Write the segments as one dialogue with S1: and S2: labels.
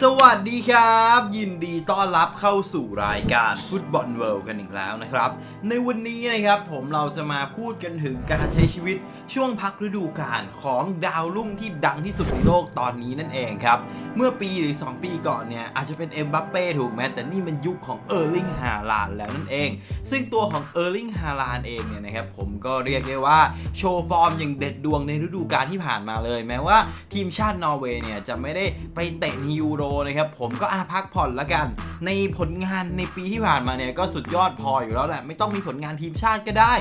S1: สวัสดีครับ ยินดีต้อนรับเข้าสู่รายการฟุตบอลเวิลด์กันอีกแล้วนะครับ ในวันนี้นะครับผมเราจะมาพูดกันถึงการใช้ชีวิตช่วงพักฤดูกาลของดาวรุ่งที่ดังที่สุดในโลกตอนนี้นั่นเองครับ เมื่อปีหรือ 2 ปีก่อนเนี่ยอาจจะเป็นเอ็มบัปเป้ถูกไหมแต่นี่มันยุคของเออร์ลิงฮาลานแล้วนั่นเอง ซึ่งตัวของเออร์ลิงฮาลานเองเนี่ยนะครับผมก็เรียกได้ว่าโชว์ฟอร์มอย่างเด็ดดวงในฤดูกาลที่ผ่านมาเลย แม้ว่าทีมชาตินอร์เวย์เนี่ยจะไม่ได้ไปเตะในยูโรนะครับผมก็อาพักผ่อนละกัน ในผลงานในปีที่ผ่านมาเนี่ยก็สุดยอดพออยู่แล้วแหละไม่ต้องมีผลงานทีมชาติก็ได้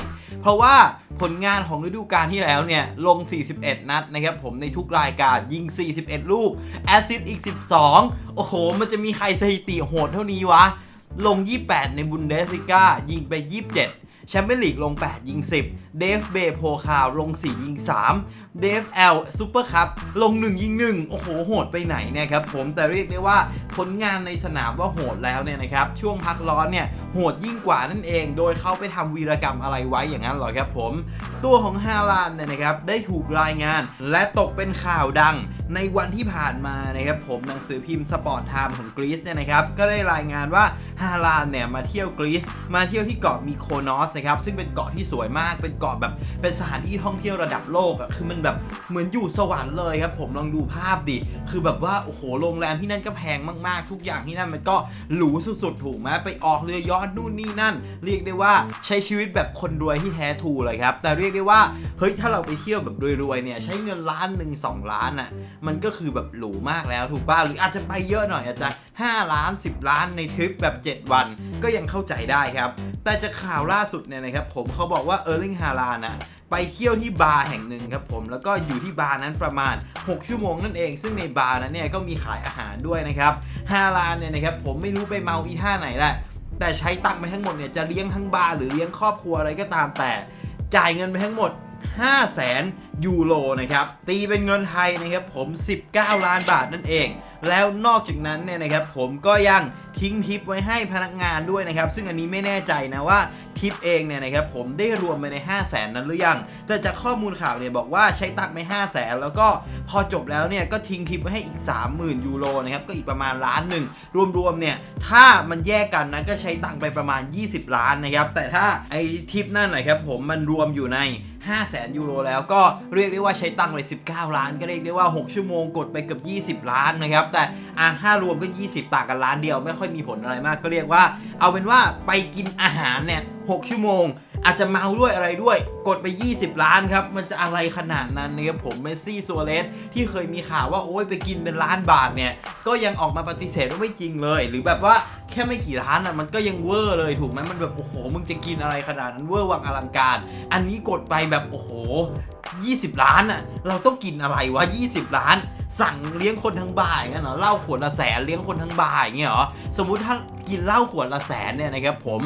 S1: เพราะว่าผลงานของฤดูกาลที่แล้วเนี่ยลง 41 นัดนะครับผมในทุกรายการยิง 41 ลูกแอสซิสต์อีก 12 โอ้โห มันจะมีใครสถิติโหดเท่านี้วะ ลง 28 ในบุนเดสลิก้ายิงไป 27 แชมเปี้ยนลีกลง 8 ยิง 10 เดฟเบโพคาวลง 4 ยิง 3 เดฟเอลซูเปอร์คัพลง 1 ยิง 1 โอ้โห โหดไปไหนเนี่ยครับผมแต่เรียกได้ว่าผลงานในสนามว่าโหดแล้วเนี่ยนะครับ ช่วงพักร้อนเนี่ยโหดยิ่งกว่านั่นเอง โดยเขาไปทำวีรกรรมอะไรไว้อย่างนั้นหรอครับผม ตัวของฮาลานเนี่ยนะครับได้ถูกรายงาน และตกเป็นข่าวดังในวันที่ผ่านมานะครับผมหนังสือพิมพ์สปอร์ตไทม์ของกรีซเนี่ยนะครับก็ได้รายงานว่าฮาลานเนี่ยมาเที่ยวกรีซมาเที่ยวที่เกาะมีโคนอสนะครับซึ่งเป็นเกาะที่สวยมากเป็นเกาะแบบเป็นสถานที่ท่องเที่ยวระดับโลกอะคือมันแบบเหมือนอยู่สวรรค์เลยครับผมลองดูภาพดิคือแบบว่าโอ้โหโรงแรมที่นั่นก็แพงมากๆ ทุกอย่างที่นั่นมันก็หรูสุดๆถูกไหมไปออกเรือยอชนู่นนี่นั่น เรียกได้ว่าใช้ชีวิตแบบคนรวยที่แท้ทูเลยครับแต่เรียกได้ว่าเฮ้ยถ้าเราไปเที่ยวแบบรวยๆเนี่ยใช้เงินล้านหนึ่งสองล้านอะมันก็คือแบบหรูมากแล้วถูกป่ะหรืออาจจะไปเยอะหน่อยอาจจะ 5 ล้าน 10 ล้านในทริปแบบ 7 วันก็ยังเข้าใจได้ครับ แต่จากข่าวล่าสุดเนี่ยนะครับผมเขาบอกว่าเออร์ลิงฮาลานะไปเที่ยวที่บาร์แห่งหนึ่งครับผมแล้วก็อยู่ที่บาร์นั้นประมาณ 6 ชั่วโมงนั่นเอง ซึ่งในบาร์นั้นเนี่ยก็มีขายอาหารด้วยนะครับฮาลานเนี่ยนะครับผมไม่รู้ไปเมาอีท่าไหนแหละแต่ใช้ตังค์ไปทั้งหมดเนี่ยจะเลี้ยงทั้งบาร์หรือเลี้ยงครอบครัวอะไรก็ตามแต่จ่ายเงินไปทั้งหมด 5 แสนยูโรนะครับ ตีเป็นเงินไทยนะครับผม 19 ล้านบาทนั่นเอง แล้วนอกจากนั้นเนี่ยนะครับผมก็ยังทิ้งทิปไว้ให้พนักงานด้วยนะครับ ซึ่งอันนี้ไม่แน่ใจนะว่าทิปเองเนี่ยนะครับผมได้รวมไปใน 5 0 0แสนนั้นหรือยังแต่จากข้อมูลข่าวเนี่ยบอกว่าใช้ตังไป5 0 0แสนแล้วก็พอจบแล้วเนี่ยก็ทิ้งทิปไว้ให้อีก 30,000 ยูโรนะครับก็อีกประมาณล้านหนึ่งรวมๆเนี่ยถ้ามันแยกกันนะก็ใช้ตังไปประมาณ 20 ล้านนะครับแต่ถ้าไอ้ทิปนั่นนะครับผมมันรวมอยู่ใน 5 0 0แสนยูโรแล้วก็เรียกได้ว่าใช้ตังค์ไป 19 ล้าน ก็เรียกได้ว่า 6 ชั่วโมงกดไปเกือบ20 ล้านนะครับ แต่อ่านถ้ารวมก็ 20 ต่างกันล้านเดียวไม่ค่อยมีผลอะไรมาก ก็เรียกว่า เอาเป็นว่าไปกินอาหารเนี่ย6ชั่วโมง อาจจะเมาด้วยอะไรด้วย กดไป 20 ล้านครับ มันจะอะไรขนาดนั้นนะครับผมเมสซี่ซัวเรสที่เคยมีข่าวว่าโอ้ยไปกินเป็นล้านบาทเนี่ยก็ยังออกมาปฏิเสธว่าไม่จริงเลย หรือแบบว่าแค่ไม่กี่ล้านอะมันก็ยังเวอร์เลยถูกไหมมันแบบโอ้โหมึงจะกินอะไรขนาดนั้นเวอร์วังอลังการ อันนี้กดไปแบบโอ้โห 20 ล้านอะเราต้องกินอะไรวะ 20 ล้าน สั่งเลี้ยงคนทั้งบ่ายงั้นเหรอเหล้าขวดละแสนเลี้ยงคนทั้งบ่ายอย่างเงี้ยเหรอสมมุติถ้ากินเหล้าขวดละแสนเนี่ยนะครับผม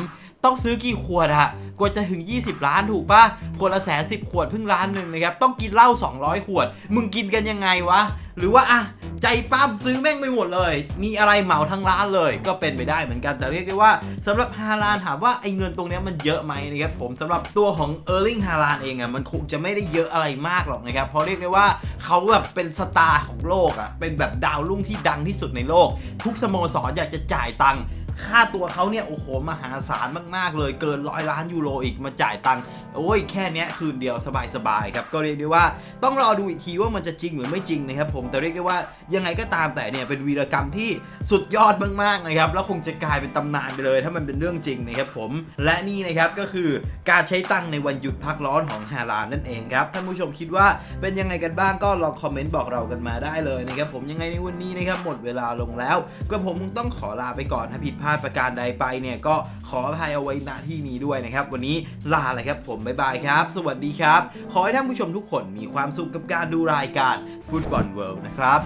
S1: ต้องซื้อกี่ขวดอะกว่าจะถึง 20 ล้านถูกปะขวดละแสนสิบขวดเพิ่งล้านหนึ่งนะครับ ต้องกินเหล้า200 ขวด มึงกินกันยังไงวะ หรือว่าอะใจปั้มซื้อแม่งไปหมดเลย มีอะไรเหมาทั้งร้านเลย ก็เป็นไปได้เหมือนกัน แต่เรียกได้ว่าสำหรับฮาลานถามว่าไอ้เงินตรงนี้มันเยอะไหมนะครับผมสำหรับตัวของเออร์ลิงฮาลานเองอะมันคงจะไม่ได้เยอะอะไรมากหรอกนะครับ เพราะเรียกได้ว่าเขาแบบเป็นสตาร์ของโลกอะเป็นแบบดาวรุ่งที่ดังที่สุดในโลก ทุกสโมสรอยากจะจ่ายตังค์ ค่าตัวเขาเนี่ยโอ้โหมหาศาลมากๆเลยเกินร้อยล้านยูโรอีกมาจ่ายตังค์ โอ้ยแค่นี้คืนเดียวสบายๆครับก็เรียกได้ว่าต้องรอดูอีกทีว่ามันจะจริงหรือไม่จริงนะครับผมแต่เรียกได้ว่ายังไงก็ตามแต่เนี่ยเป็นวีรกรรมที่สุดยอดมากๆนะครับแล้วคงจะกลายเป็นตำนานไปเลย ถ้ามันเป็นเรื่องจริงนะครับผมและนี่นะครับก็คือการใช้ตังในวันหยุดพักร้อนของฮาลาลนั่นเองครับท่านผู้ชมคิดว่าเป็นยังไงกันบ้างก็ลองคอมเมนต์บอกเรากันมาได้เลยนะครับผมยังไงในวันนี้นะครับหมดเวลาลงแล้วกระผมคงต้องขอลาไปก่อนถ้าผิดพลาดประการใดไปเนี่ยก็ขออภัยเอาไว้ณที่นี้ด้วยนะครับวันนี้ลาเลยครับผมบ๊ายบายครับ สวัสดีครับ ขอให้ท่านผู้ชมทุกคนมีความสุขกับการดูรายการฟุตบอลเวิลด์นะครับ